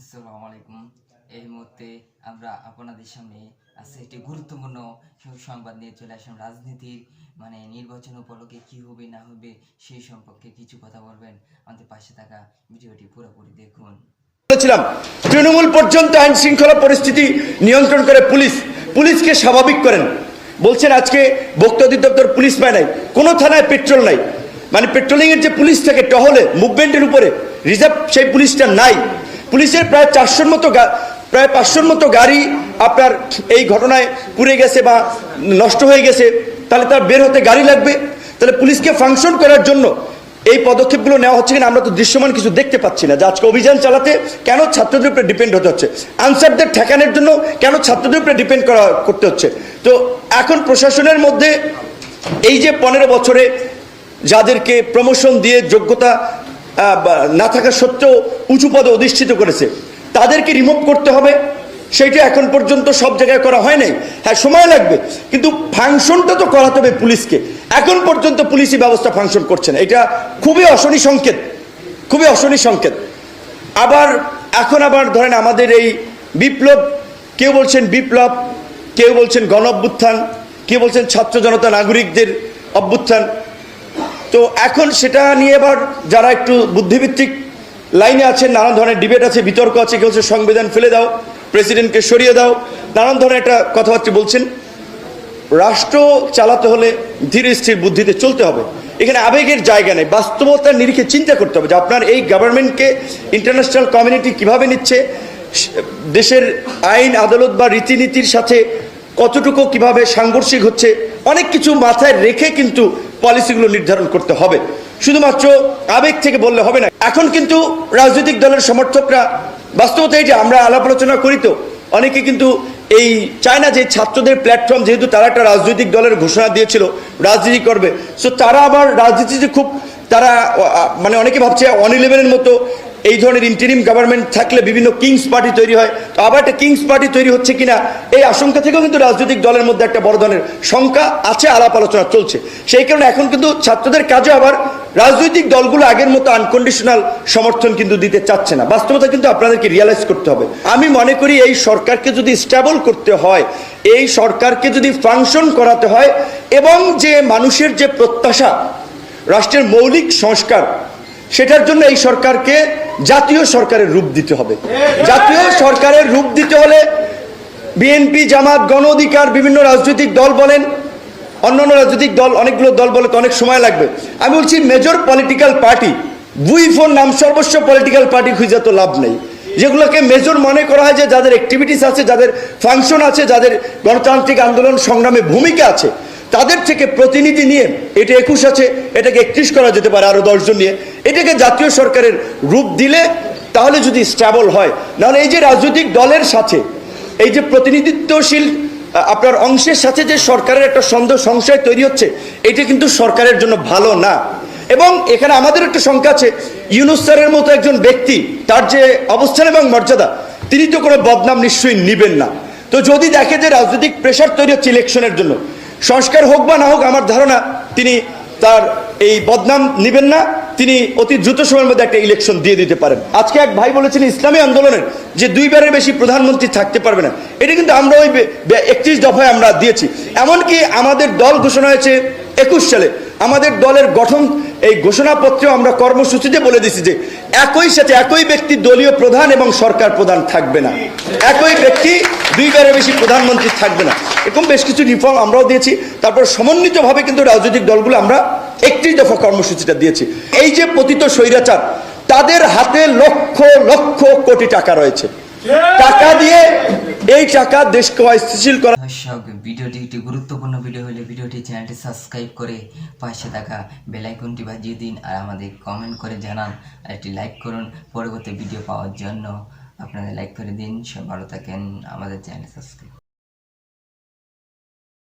আসসালামু আলাইকুম। এই মুহূর্তে আমরা আপনাদের সামনে আছে একটি গুরুত্বপূর্ণ সংবাদ নিয়ে চলে আসলাম। রাজনীতির মানে নির্বাচন উপলক্ষে কি হবে, না হবে, সেই সম্পর্কে কিছু কথা বলবেন। আমাদের পাশে থাকা ভিডিওটি পুরোপুরি দেখুন। বলেছিলাম, তৃণমূল পর্যন্ত আইন শৃঙ্খলা পরিস্থিতি নিয়ন্ত্রণ করে পুলিশ, পুলিশকে স্বাভাবিক করেন। বলছেন, আজকে ভোক্তা অধিদপ্তর পুলিশ পায় নাই, কোনো থানায় পেট্রোল নাই। মানে পেট্রোলিং এর যে পুলিশ থাকে, টহলে, মুভমেন্টের উপরে, রিজার্ভ সেই পুলিশটা নাই। পুলিশের প্রায় চারশোর মতো প্রায় পাঁচশোর মতো গাড়ি আপনার এই ঘটনায় পুড়ে গেছে বা নষ্ট হয়ে গেছে, তাহলে তার বের হতে গাড়ি লাগবে। তাহলে পুলিশকে ফাংশন করার জন্য এই পদক্ষেপগুলো নেওয়া হচ্ছে কিনা আমরা তো দৃশ্যমান কিছু দেখতে পাচ্ছি না। যে আজকে অভিযান চালাতে কেন ছাত্রদের উপরে ডিপেন্ড হতে হচ্ছে? আনসারদের ঠেকানোর জন্য কেন ছাত্রদের উপরে ডিপেন্ড করা, করতে হচ্ছে? তো এখন প্রশাসনের মধ্যে এই যে পনেরো বছরে যাদেরকে প্রমোশন দিয়ে যোগ্যতা না থাকা সত্ত্বেও উঁচু পদে অধিষ্ঠিত করেছে। তাদেরকে রিমুভ করতে হবে। সেইটা এখন পর্যন্ত সব জায়গায় করা হয় নাই। হ্যাঁ সময় লাগবে। কিন্তু ফাংশনটা তো করাতে হবে পুলিশকে। এখন পর্যন্ত পুলিশি ব্যবস্থা ফাংশন করছে না। এটা খুবই অশনি সংকেত। খুবই অশনি সংকেত। আবার, এখন আবার ধরেন আমাদের এই বিপ্লব, কেউ বলছেন বিপ্লব, কেউ বলছেন গণ অভ্যুত্থান কেউ বলছেন ছাত্র জনতা নাগরিকদের অভ্যুত্থান। তো এখন সেটা নিয়ে এবার যারা একটু বুদ্ধিভিত্তিক লাইনে আছেন, নানান ধরনের ডিবেট আছে, বিতর্ক আছে, কেউ হচ্ছে সংবিধান ফেলে দাও, প্রেসিডেন্টকে সরিয়ে দাও, নানান ধরনের একটা কথাবার্তা বলছেন। রাষ্ট্র চালাতে হলে ধীর স্থির বুদ্ধিতে চলতে হবে। এখানে আবেগের জায়গা নেই, বাস্তবতার নিরিখে চিন্তা করতে হবে যে আপনার এই গভর্নমেন্টকে ইন্টারন্যাশনাল কমিউনিটি কীভাবে নিচ্ছে দেশের আইন, আদালত বা রীতিনীতির সাথে কতটুকু কীভাবে সাংঘর্ষিক হচ্ছে, অনেক কিছু মাথায় রেখে কিন্তু পলিসিগুলো নির্ধারণ করতে হবে। শুধুমাত্র আবেগ থেকে বললে হবে না। এখন কিন্তু রাজনৈতিক দলের সমর্থকরা, বাস্তবতা এই যে আমরা আলাপ আলোচনা করি তো, অনেকে কিন্তু এই চায় না যে ছাত্রদের প্ল্যাটফর্ম যেহেতু তারা একটা রাজনৈতিক দলের ঘোষণা দিয়েছিল, রাজনীতি করবে। সো তারা আবার রাজনীতিতে খুব, তারা মানে অনেকে ভাবছে অন ইলেভেনের মতো এই ধরনের ইন্টারিম গভর্নমেন্ট থাকলে বিভিন্ন কিংস পার্টি তৈরি হয়। তো আবার একটা কিংস পার্টি তৈরি হচ্ছে কিনা, এই আশঙ্কা থেকেও কিন্তু রাজনৈতিক দলের মধ্যে একটা বড় ধরনের শঙ্কা আছে, আলাপ আলোচনা চলছে। সেই কারণে এখন কিন্তু ছাত্রদের কাজে আবার রাজনৈতিক দলগুলো আগের মতো আনকন্ডিশনাল সমর্থন কিন্তু দিতে চাচ্ছে না। বাস্তবতা কিন্তু আপনাদেরকে রিয়ালাইজ করতে হবে। আমি মনে করি এই সরকারকে যদি স্টেবল করতে হয়, এই সরকারকে যদি ফাংশন করাতে হয়, এবং যে মানুষের যে প্রত্যাশা, রাষ্ট্রের মৌলিক সংস্কার, সেটার জন্য এই সরকারকে জাতীয় সরকারের রূপ দিতে হবে। জাতীয় সরকারের রূপ দিতে হলে বিএনপি, জামাত, গণ অধিকার, বিভিন্ন রাজনৈতিক দল বলেন, অন্যান্য রাজনৈতিক দল, অনেকগুলো দল বলে তো অনেক সময় লাগবে। আমি বলছি মেজর পলিটিক্যাল পার্টি বুই ফোর নাম সর্বস্ব পলিটিক্যাল পার্টি খুঁজে তো লাভ নেই। যেগুলোকে মেজর মনে করা হয় যে যাদের অ্যাক্টিভিটিস আছে, যাদের ফাংশন আছে, যাদের গণতান্ত্রিক আন্দোলন সংগ্রামে ভূমিকা আছে তাদের থেকে প্রতিনিধি নিয়ে, এটা একুশ আছে, এটাকে একত্রিশ করা যেতে পারে আরও দশজন নিয়ে, এটাকে জাতীয় সরকারের রূপ দিলে তাহলে যদি স্ট্যাবল হয়, নাহলে এই যে রাজনৈতিক দলের সাথে, এই যে প্রতিনিধিত্বশীল আপনার অংশের সাথে যে সরকারের একটা সন্দেহ সংশয় তৈরি হচ্ছে, এটা কিন্তু সরকারের জন্য ভালো না। এবং এখানে আমাদের একটা সংখ্যা আছে, ইউনুস স্যারের মতো একজন ব্যক্তি, তার যে অবস্থান এবং মর্যাদা, তিনি তো কোনো বদনাম নিশ্চয়ই নিবেন না। তো যদি দেখে যে রাজনৈতিক প্রেশার তৈরি হচ্ছে ইলেকশনের জন্য সংস্কার হোক বা না হোক, আমার ধারণা তিনি তার এই বদনাম নেবেন না। তিনি অতি দ্রুত সময়ের মধ্যে একটা ইলেকশন দিয়ে দিতে পারেন। আজকে এক ভাই বলেছেন, ইসলামী আন্দোলনের যে দুইবারের বেশি প্রধানমন্ত্রী থাকতে পারবে না, এটা কিন্তু আমরা ওই একত্রিশ দফায় আমরা দিয়েছি। এমনকি আমাদের দল ঘোষণা হয়েছে একুশ সালে আমাদের দলের গঠন, এই ঘোষণাপত্রে আমরা কর্মসূচিতে বলে দিছি যে একই সাথে একই ব্যক্তি দলীয় প্রধান এবং সরকার প্রধান থাকবে না। একই ব্যক্তি দুইবারের বেশি প্রধানমন্ত্রী থাকবে না। এরকম বেশ কিছু রিফর্ম আমরাও দিয়েছি। তারপর সমন্বিতভাবে কিন্তু রাজনৈতিক দলগুলো আমরা একত্রিশ দফা কর্মসূচিটা দিয়েছি। এই যে পতিত স্বৈরাচার, তাদের হাতে লক্ষ লক্ষ কোটি টাকা রয়েছে। টাকা দিয়ে এই টাকা দেশকে অস্থিতিশীল করা দর্শক, ভিডিওটি একটি গুরুত্বপূর্ণ ভিডিও হলে ভিডিওটি চ্যানেলটি সাবস্ক্রাইব করে পাশে থাকা বেলাইকনটি বাজিয়ে দিন আর আমাদের কমেন্ট করে জানান আর একটি লাইক করুন পরবর্তী ভিডিও পাওয়ার জন্য। আপনাদের লাইক করে দিন। সব ভালো থাকেন। আমাদের চ্যানেল সাবস্ক্রাইব